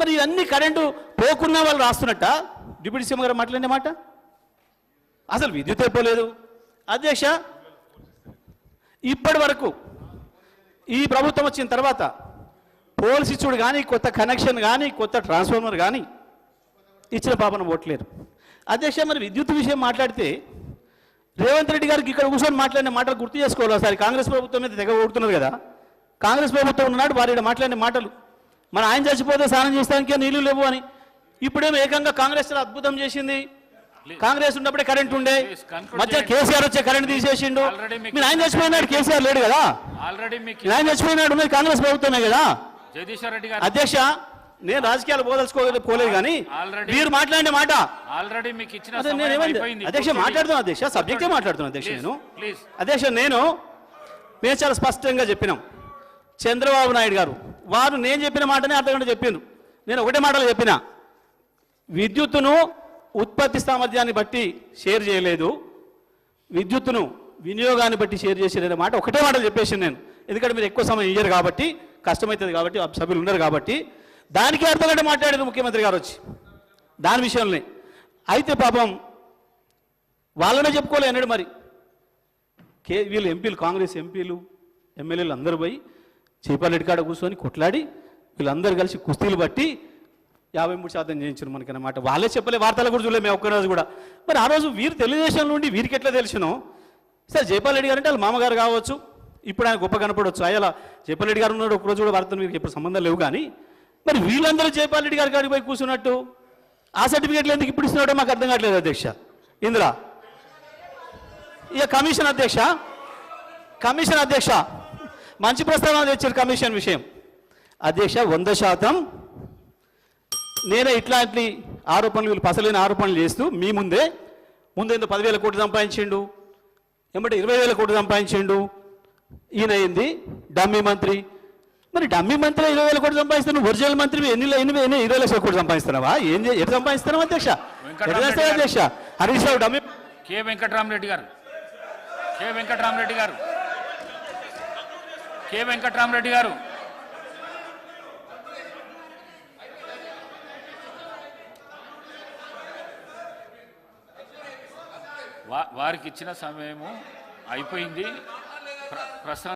మరి ఇవన్నీ కరెంటు పోకున్న వాళ్ళు రాస్తున్నట్ట? డిప్యూటీ సీఎం గారు మాట్లాడిన మాట? అసలు విద్యుత్ అయిపోలేదు అధ్యక్ష ఇప్పటి వరకు ఈ ప్రభుత్వం వచ్చిన తర్వాత పోల్స్ ఇచ్చుడు కానీ కొత్త కనెక్షన్ కానీ కొత్త ట్రాన్స్ఫార్మర్ కానీ ఇచ్చిన పాపన ఓట్లేరు. అధ్యక్ష మరి విద్యుత్ విషయం మాట్లాడితే రేవంత్ రెడ్డి గారికి ఇక్కడ కూర్చొని మాట్లాడిన మాటలు గుర్తు చేసుకోవాలి ఒకసారి. కాంగ్రెస్ ప్రభుత్వం మీద తెగ ఓడుతున్నారు కదా. కాంగ్రెస్ ప్రభుత్వం ఉన్నాడు వారి మాట్లాడిన మాటలు మన ఆయన చచ్చిపోతే స్నానం చేస్తానికే నీళ్ళు లేవు అని. ఇప్పుడేమో ఏకంగా కాంగ్రెస్ అద్భుతం చేసింది. కాంగ్రెస్ ఉన్నప్పుడే కరెంట్ ఉండే. మధ్య. కేసీఆర్ వచ్చే కరెంట్ తీసేసిండు. మీరు ఆయన చచ్చిపోయినాడు కేసీఆర్ లేడు కదా? ఆల్రెడీ మీరు ఆయన చచ్చిపోయినాడు మీరు కాంగ్రెస్ ప్రభుత్వమే కదా? రెడ్డి గారు అధ్యక్ష నేను రాజకీయాలు పోదలుచుకోలేదు పోలేదు కానీ మీరు మాట్లాడిన మాట. ఆల్రెడీ మీకు ఇచ్చిన అధ్యక్ష మాట్లాడుతున్నాను అధ్యక్ష సబ్జెక్టే మాట్లాడుతున్నాను అధ్యక్ష నేను. అధ్యక్ష నేను మేము చాలా స్పష్టంగా చెప్పినాం. చంద్రబాబు నాయుడు గారు. వారు నేను చెప్పిన మాటనే అర్థగంట చెప్పిండ్రు. నేను ఒకటే మాటలు చెప్పిన. విద్యుత్తును ఉత్పత్తి సామర్థ్యాన్ని బట్టి షేర్ చేయలేదు. విద్యుత్తును వినియోగాన్ని బట్టి షేర్ చేసేదనే మాట ఒకటే మాటలు చెప్పేసి నేను. ఎందుకంటే మీరు ఎక్కువ సమయం ఇయ్యరు కాబట్టి కష్టమవుతుంది కాబట్టి ఆ సభ్యులు ఉన్నారు కాబట్టి. దానికి అర్థగంట మాట్లాడేది ముఖ్యమంత్రి గారు వచ్చి. దాని విషయంలోనే. అయితే పాపం వాళ్ళనే చెప్పుకోలే అన్నాడు మరి. కే వీళ్ళు ఎంపీలు కాంగ్రెస్ ఎంపీలు ఎమ్మెల్యేలు అందరూ పోయి చేపాలెడ్డి కాడ కూర్చొని కొట్లాడి వీళ్ళందరూ కలిసి కుస్తీలు బట్టి యాభై మూడు శాతం చేయించారు మనకి అన్నమాట వాళ్ళే చెప్పలే వార్తలు కూడా చూడలేదు మేము ఒక్కరోజు కూడా. మరి ఆ రోజు వీరు తెలుగుదేశం నుండి వీరికి ఎట్లా తెలిసినో? సరే జైపాల్ రెడ్డి గారు అంటే వాళ్ళ మామగారు కావచ్చు. ఇప్పుడు ఆయన గొప్ప కనపడవచ్చు అయ్యలా జయపాలరెడ్డి గారు ఉన్నాడు ఒకరోజు కూడా వార్తలు వీరికి ఇప్పుడు సంబంధం లేవు కానీ. మరి వీళ్ళందరూ జయపాలరెడ్డి గారి గారికి పోయి కూర్చున్నట్టు? ఆ సర్టిఫికేట్లు ఎందుకు ఇప్పుడు ఇస్తున్నాడో మాకు అర్థం కావట్లేదు అధ్యక్ష. ఇందిరా ఇక కమిషన్ అధ్యక్ష. కమిషన్ అధ్యక్ష. మంచి ప్రస్తావన తెచ్చారు కమిషన్ విషయం. అధ్యక్ష వంద శాతం. నేనే ఇట్లాంటి ఆరోపణలు వీళ్ళు పసలేని ఆరోపణలు చేస్తూ మీ ముందే ముందు పదివేల కోట్లు సంపాదించిండు ఏమంటే ఇరవై వేల కోట్లు సంపాదించిండు. ఈయన అయింది డమ్మీ మంత్రి. మరి డమ్మీ మంత్రి ఇరవై వేల కోట్లు సంపాదిస్తున్నావు ఒరిజినల్ మంత్రి ఎన్ని ఎన్ని ఎన్ని ఇరవై లక్షల కోట్లు సంపాదిస్తున్నావా? ఏం ఎట్లా సంపాదిస్తున్నావు అధ్యక్ష? అధ్యక్ష? హరీష్ రావు డమ్మీ కె వెంకట్రామరెడ్డి గారు. కె వెంకట్రామరెడ్డి గారు. కె వెంకట్రామరెడ్డి గారు? వారికి ఇచ్చిన సమయము అయిపోయింది. ప్ర- ప్రస్తుతం